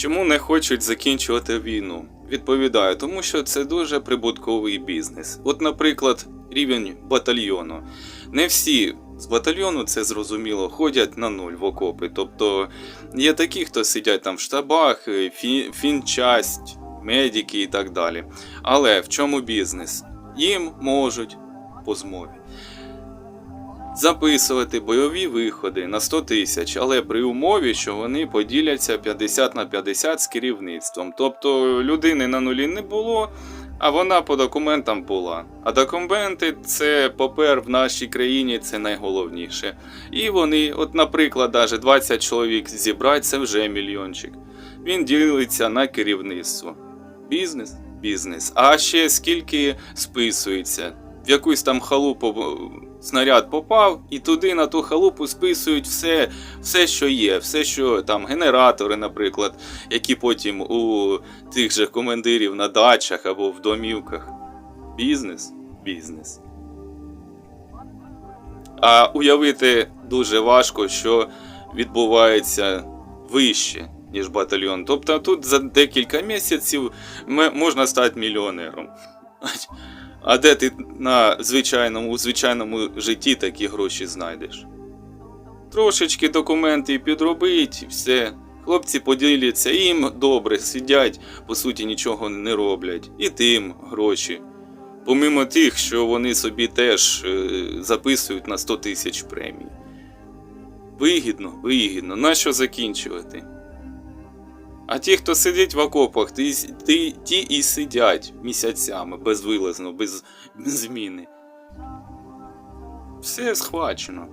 Чому не хочуть закінчувати війну? Відповідаю, тому що це дуже прибутковий бізнес. От, наприклад, рівень батальйону. Не всі з батальйону, це зрозуміло, ходять на нуль в окопи. Тобто є такі, хто сидять там в штабах, е, фі- фінчасть, медики і так далі. Але в чому бізнес? Їм можуть по змові записувати бойові виходи на 100 тисяч, але при умові, що вони поділяться 50 на 50 з керівництвом. Тобто людини на нулі не було, а вона по документам була. А документи це папер в нашій країні це найголовніше. І вони, от, наприклад, даже 20 чоловік зібрати, це вже мільйончик. Він ділиться на керівництво. Бізнес, бізнес. А ще скільки списується. В якусь там халупу снаряд попав, і туди на ту халупу списують все, все, що є, все, що там генератори, наприклад, які потім у тих же командирів на дачах або в домівках. Бізнес, бізнес. А уявити дуже важко, що відбувається вище, ніж батальйон. Тобто тут за декілька місяців можна стати мільйонером. А де ти на звичайному, у звичайному житті такі гроші знайдеш? Трошечки документи підробить і все. Хлопці поділяться, їм добре сидять, по суті, нічого не роблять. І тим гроші. Помимо тих, що вони собі теж е, записують на 100 тисяч премій. Вигідно, вигідно. Нащо закінчувати? А ті, хто сидить в окопах, ті, ті, ті і сидять місяцями безвилазно, без, зміни. Все схвачено.